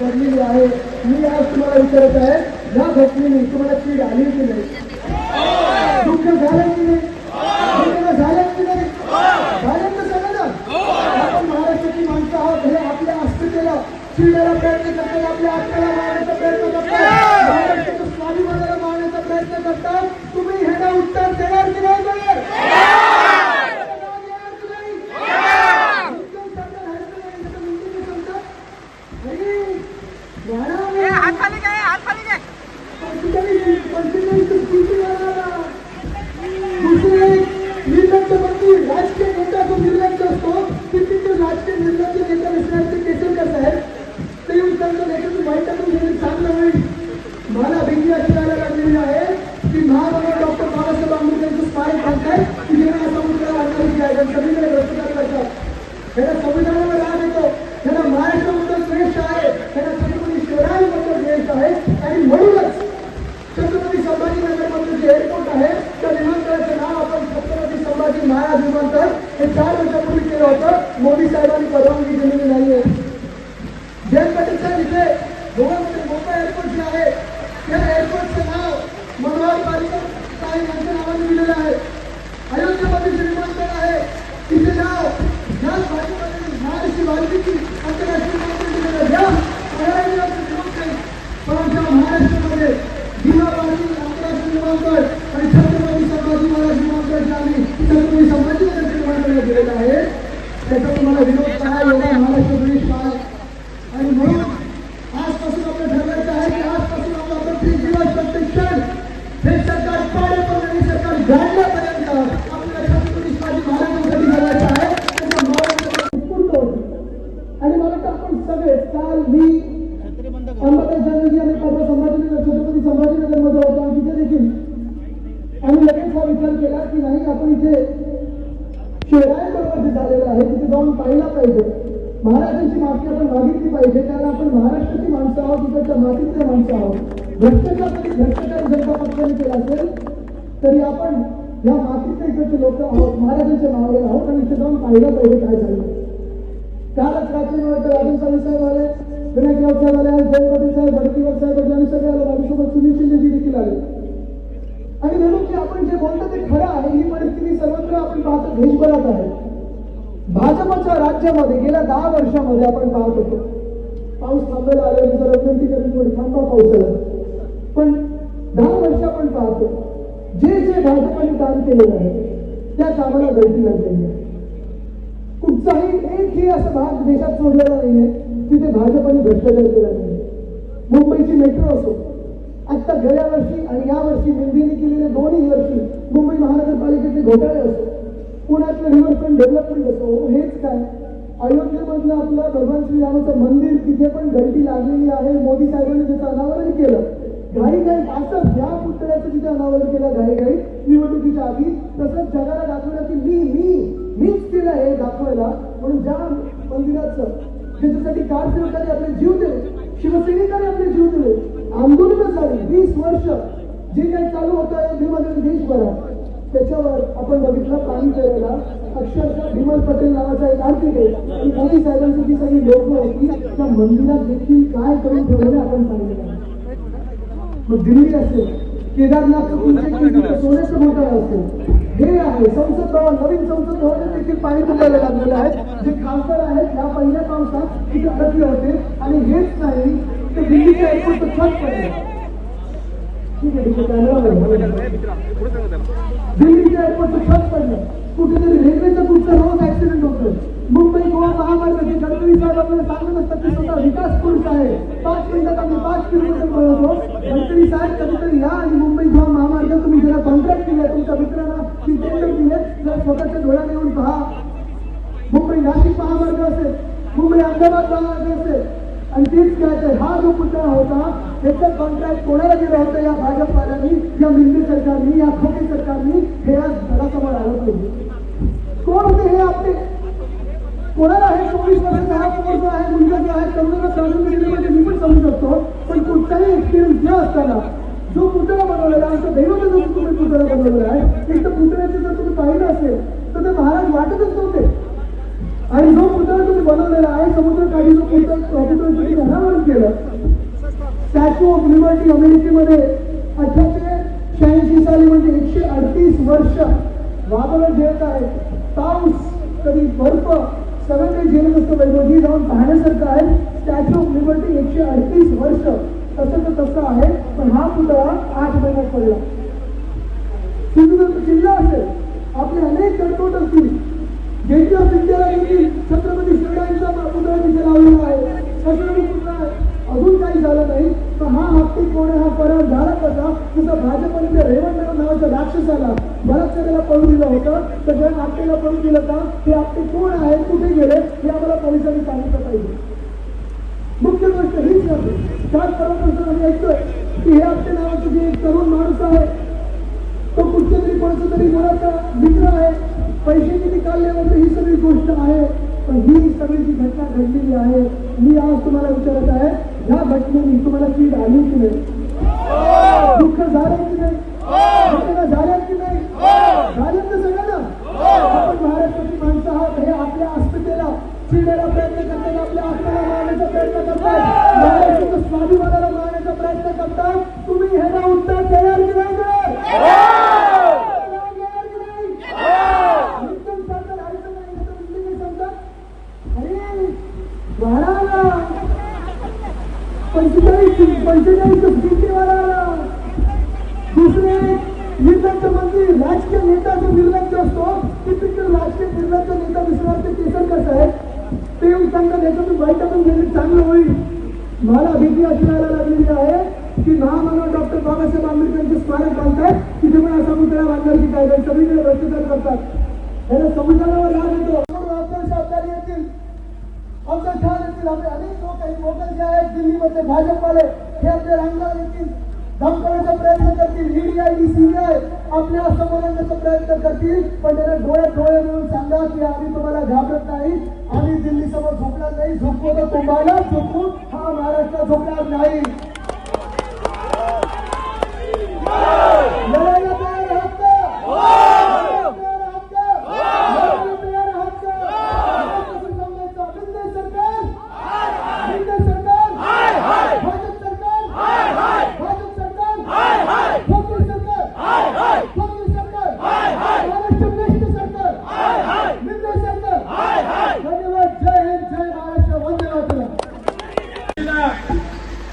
घडलेली आहे. मी आज तुम्हाला विचारत आहे या घटनेने तुम्हाला चीड आली की नाही? दुःख झालं की नाही? झालं की नाही? झालं तर सांगा ना. आपण महाराष्ट्राची माणसं आहोत हे आपल्या अस्मितेला चिडायला प्रयत्न करतात आपल्या आत्म्याला मारण्याचा प्रयत्न करतात. महाराष्ट्राचं स्वाभिमानाला मारण्याचा प्रयत्न करतात तुम्ही ह्याला उत्तर देणार की नाही देणार? देणार की नाही? मुद्दाम सांगणार आहे की नाही? त्याचं मुद्दे सांगतात. अरे, वाढा. हात खाली घे हात खाली घे पंचेचाळीस पंचेचाळीस किती वाढावा? दुसरे निर्लज्जपती राजकीय नेता जो निर्लज्ज असतो किती ते राजकीय निर्लज्ज नेता विश्रांती केसरकर साहेब ते येऊन त्यांचं नेतृत्व माहीत टाकून घेणे चांगलं होईल मला भीती अशी जायला लागलेली आहे की महामानव डॉक्टर बाबासाहेब आंबेडकरांचं स्मारक सांगताय की जेव्हा समुद्राला आणणारी आहे सगळीकडे भ्रष्टाचार करतात त्याला संविधानावर राग येतो त्याला महाराष्ट्राबद्दल श्रेष्ठ आहे. त्याला छत्रपती शिवरायांबद्दल श्रेष्ठ आहे. आणि म्हणूनच छत्रपती संभाजीनगरमधलं जे एअरपोर्ट आहे त्या विमानतळाचं नाव आपण छत्रपती संभाजी महाराज विमानतळ हे चार वर्षापूर्वी केलं होतं. मोदी साहेबांनी परवानगी दिलेली नाहीये. जयंत पाटील साहेब इथे गोव्यामध्ये मुंबई एअरपोर्ट जे आहे त्या एअरपोर्टचं नाव मनोहर पारिकर साहेब यांच्या नावाने दिलेलं आहे. अयोध्येमध्ये जे विमानतळ आहे तिचे नाव ज्याच भाषेमध्ये आणि लगेच हा विचार केला की नाही आपण इथे शहरांबरोबर जे झालेलं आहे तिथे जाऊन पाहिला पाहिजे. महाराजांची माफी आपण मागितली पाहिजे कारण आपण महाराष्ट्राची माणसं आहोत तिकडच्या मातीतले माणसं आहोत. भ्रष्टाचार जरी भ्रष्टाचार जनता पक्षाने केला असेल तरी आपण या मातीतले इकडचे लोक आहोत महाराजांच्या मावळे आहोत आणि इथे जाऊन पाहिलं पाहिजे काय झालं. कालच रात्री वाटतं राजन साहेब साहेब आले विनायक राव साहेब आले आज जयंत साहेब भडकीवर साहेब आले सगळे आलो. माझ्यासोबत सुनील शिंदेजी देखील आले. आणि म्हणून की आपण जे बोलतो ते खरं आहे ही परिस्थिती सर्वत्र आपण पाहतो देशभरात आहे. भाजपच्या राज्यामध्ये गेल्या दहा वर्षामध्ये आपण पाहत होतो. पाऊस थांबायला आल्यानंतर विनंती करून थोडी थांबा पावसाला पण दहा वर्ष आपण पाहतो जे जे भाजपाने काम केलेलं आहे त्या कामाला गळती लागलेली आहे. कुठचाही एकही असा भाग देशात सोडलेला नाहीये तिथे भाजपाने भ्रष्टाचार केला नाही मुंबईची मेट्रो असो आता गेल्या वर्षी आणि या वर्षी मोदींनी केलेले दोन्ही वर्षी मुंबई महानगरपालिकेचे घोटाळे असो. पुण्यातलं रिव्हरफ्रंट डेव्हलपमेंट असो हेच काय? अयोध्येमधलं आपलं भगवान श्रीरामाचं मंदिर तिथे पण गर्दी लागलेली आहे. मोदी साहेबांनी त्याचं अनावरण केलं. घाई घाई असं ज्या पुतळ्याचं तिथे अनावरण केलं घाई घाई निवडणुकीच्या आधी तसंच जगाला दाखवलं की मी मी मीच केलं हे दाखवायला. म्हणून ज्या मंदिराचं त्याच्यासाठी कारसेवकांनी आपले जीव दिले शिवसैनिकांनी आपले जीव दिले आंदोलनं झाली वीस वर्ष जे काही चालू होतं अयोध्येमध्ये देशभरात. त्याच्यावर आपण बघितलं पाणी करायला अक्षरशः विमल पटेल नावाचा एक आर्थिक आहे. आणि मोदी साहेबांची जी सगळी लोक होती त्या मंदिरात देखील काय करून ठेवलेलं आपण सांगितलं. मग दिल्ली असेल केदारनाथ सोन्याचं घोटाळा असेल हे आहे. संसद भवन नवीन संसद भवन देखील पाणी तुंबायला लागलेलं आहे. जे खासदार आहेत या पहिल्या पावसात तिथे अडकले होते. आणि हेच नाही ते दिल्लीच्या एअरपोर्टचं छत पडले ठीक आहे ठीक आहे कॅमेरा दिल्लीच्या एअरपोर्टचं छत पडलं. कुठेतरी रेल्वेचं कुठचं रोज ऍक्सिडेंट होतं मुंबई गोवा महामार्गाचे गडकरी साहेब आपल्याला सांगत असतात की स्वतः विकास पुरुष आहे. पाच मिनिटात आम्ही पाच किलोमीटर पळवतो गडकरी साहेब कधीतरी या आणि मुंबई गोवा महामार्ग तुम्ही ज्याला कॉन्ट्रॅक्ट दिले तुमच्या मित्रांना ती टेंडर दिले जर स्वतःच्या डोळ्याने येऊन पहा. मुंबई नाशिक महामार्ग असेल मुंबई अहमदाबाद महामार्ग असेल आणि तेच काय तर हा जो पुतळा होता त्याचं कॉन्ट्रॅक्ट कोणाला दिलं होतं या भाजपवाल्यांनी या मिंदी सरकारनी या खोके सरकारनी हे आज घरासमोर आलं पाहिजे कोण होते हे आपले? कोणाला हे चोवीस वर्षाचा हा पोर जो आहे मुलगा जो आहे तरुणाला समजून दिले म्हणजे मी पण समजू शकतो पण कुठचाही एक्सपिरियन्स न असताना जो पुतळा बनवलेला आहे तो दैवत जो तुम्ही पुतळा बनवलेला आहे एक तर पुतळ्याचे जर तुम्ही पाहिलं असेल तर ते महाराज वाटतच नव्हते. आणि जो पुतळा तुम्ही बनवलेला आहे समुद्रकाठी जो पुतळा तुम्ही केलं स्टॅच्यू ऑफ लिबर्टी अमेरिकेमध्ये अठराशे शहाऐंशी साली म्हणजे एकशे अडतीस वर्ष वादळ झेलत आहे. पाऊस कधी बर्फ सगळं काही झेलत असतं वैभवजी जाऊन पाहण्यासारखं आहे. स्टॅच्यू ऑफ लिबर्टी एकशे अडतीस वर्ष तसं तर तसं आहे पण हा पुतळा आठ महिन्यात पडला. सिंधुदुर्ग जिल्हा असेल. आपले अनेक गणकोट असतील गेटवे ऑफ इंडियाला देखील छत्रपती शिवरायांचा पुतळा तिथे लावलेला आहे. छत्रपती पुतळा आहे? अजून काही झालं नाही तर हा हत्ती कोण हा परिणाम झाला कसा? जसं भाजपने त्या रेवण नावाच्या राक्षसाला बलात्काराला पळून दिलं होतं तर ज्या आपल्याला पळून दिलं का? ते आपले कोण आहे? कुठे गेले? हे आम्हाला पोलिसांनी सांगितलं पाहिजे. मुख्य गोष्ट हीच नव्हती त्याच परत आम्ही ऐकतोय की हे आपल्या नावाचं जे एक तरुण माणूस आहे तो कुठच्या तरी कोणाचा तरी मुलाचा मित्र आहे. पैसे किती काढल्यानंतर ही सगळी गोष्ट आहे पण ही सगळी जी घटना घडलेली आहे मी आज तुम्हाला विचारत आहे ह्या घटनेने तुम्हाला कीड आली की नाही? दुःख झालं की नाही? झाल्या की नाही? झालं तर आपण महाराष्ट्राची माणसं आहात हे आपल्या अस्मितेला चिडायला प्रयत्न करतात आपल्या आत्म्याला मारण्याचा प्रयत्न करतात महाराष्ट्राच्या स्वाभिमानाला की राजकीय नेता जो निर्लज्ज असतो टिपिकल राजकीय निर्लज्ज नेता दिसणार ते केसर कसं आहे? ते सांगतात याच्यातून बैठकून गेले चांगलं होईल. मला भीती अशी व्हायला लागलेली आहे की महामानव डॉक्टर बाबासाहेब आंबेडकरांचे स्मारक बांधतात तिथे पण असा पुतळा बांधण्याची काय काय सगळीकडे भ्रष्टाचार करतात. याला संविधानावर राग येतो. अफजल येतील. अफजल खान येतील. आपले अनेक लोक आहेत. लोकल जे आहेत दिल्लीमध्ये भाजपवाले हे आपले रांगणार येतील. धमकवण्याचा प्रयत्न करतील ईडीआय आयडी सीबीआय आपल्यासमोर आणण्याचा प्रयत्न करतील. पण त्याला डोळ्यात डोळे मिळून सांगा की आम्ही तुम्हाला घाबरत नाही. आम्ही दिल्ली समोर झोपणार नाही. झोपू तर तुम्हाला झोपू. हा महाराष्ट्र झोपणार नाही लढायला तयार आहात का? लढायला तयार आहात का? लढायला तयार आहात का? कसं सांगायचं? शिंदे सरकार शिंदे सरकार भाजप सरकार भाजप सरकार ठाकरे सरकार ठाकरे सरकार महाराष्ट्र बेस्ट सरकार शिंदे सरकार धन्यवाद जय हिंद जय महाराष्ट्र वंदे मातरम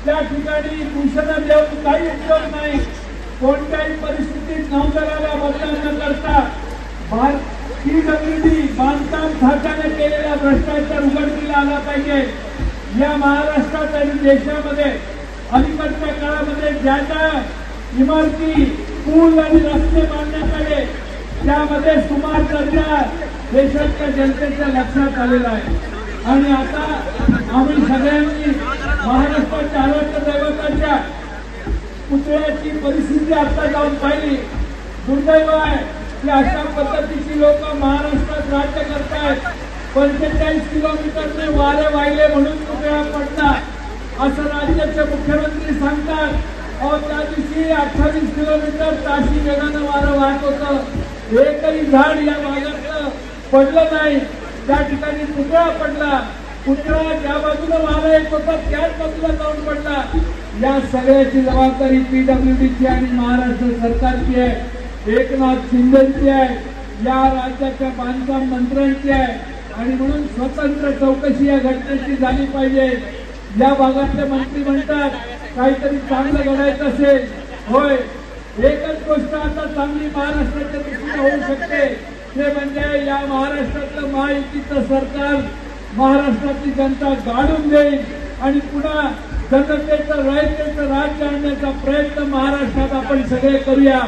त्या ठिकाणी भूषण देऊन काही उपयोग नाही. कोणत्याही परिस्थितीत नौदलाला बदल न करता ही पीडब्ल्यूडी बांधकाम खात्याने केलेला भ्रष्टाचार उघडकीला आला पाहिजे. या महाराष्ट्रात आणि देशामध्ये अलीकडच्या काळामध्ये ज्या ज्या इमारती पूल आणि रस्ते बांधण्यात आले त्यामध्ये सुमार दर्जा देशाच्या जनतेच्या लक्षात आलेला आहे. आणि आता आम्ही सगळ्यांनी महाराष्ट्राच्या आरोग्य दैवताच्या पुतळ्याची परिस्थिती आता जाऊन पाहिली. दुर्दैव आहे की अशा पद्धतीची लोक महाराष्ट्रात राज्य करतायत. पंचेचाळीस किलोमीटरने वारे वाहिले म्हणून पुतळा पडला. असं राज्याचे मुख्यमंत्री सांगतात. अहो त्या दिवशी अठ्ठावीस किलोमीटर ताशी वेगानं वारं वाहत होतं. एकही झाड या भागातलं पडलं नाही. त्या ठिकाणी पुतळा पडला. पुतळा ज्या बाजूला वारा येत होता त्याच बाजूला जाऊन पडला. या सगळ्याची जबाबदारी पीडब्ल्यूडीची आणि महाराष्ट्र सरकारची आहे. एकनाथ शिंदेची आहे. या राज्याच्या बांधकाम मंत्र्यांची आहे. आणि म्हणून स्वतंत्र चौकशी या घटनेची झाली पाहिजे. या भागातले मंत्री म्हणतात काहीतरी चांगलं घडायचं असेल. होय. एकच गोष्ट आता चांगली महाराष्ट्राच्या दृष्टीने होऊ शकते. ते म्हणजे या महाराष्ट्रातलं महायुतीचं सरकार. महाराष्ट्राची जनता गाडून देईल आणि पुन्हा जनतेचं रयतेचं राज्य आणण्याचा प्रयत्न महाराष्ट्रात आपण सगळे करूया.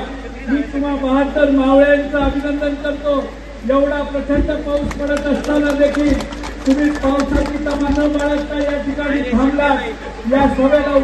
मी तुम्हा बहात्तर मावळ्यांचं अभिनंदन करतो. एवढा प्रचंड पाऊस पडत असताना देखील तुम्ही पावसाची तमा न बाळगता या ठिकाणी थांबला या सभेला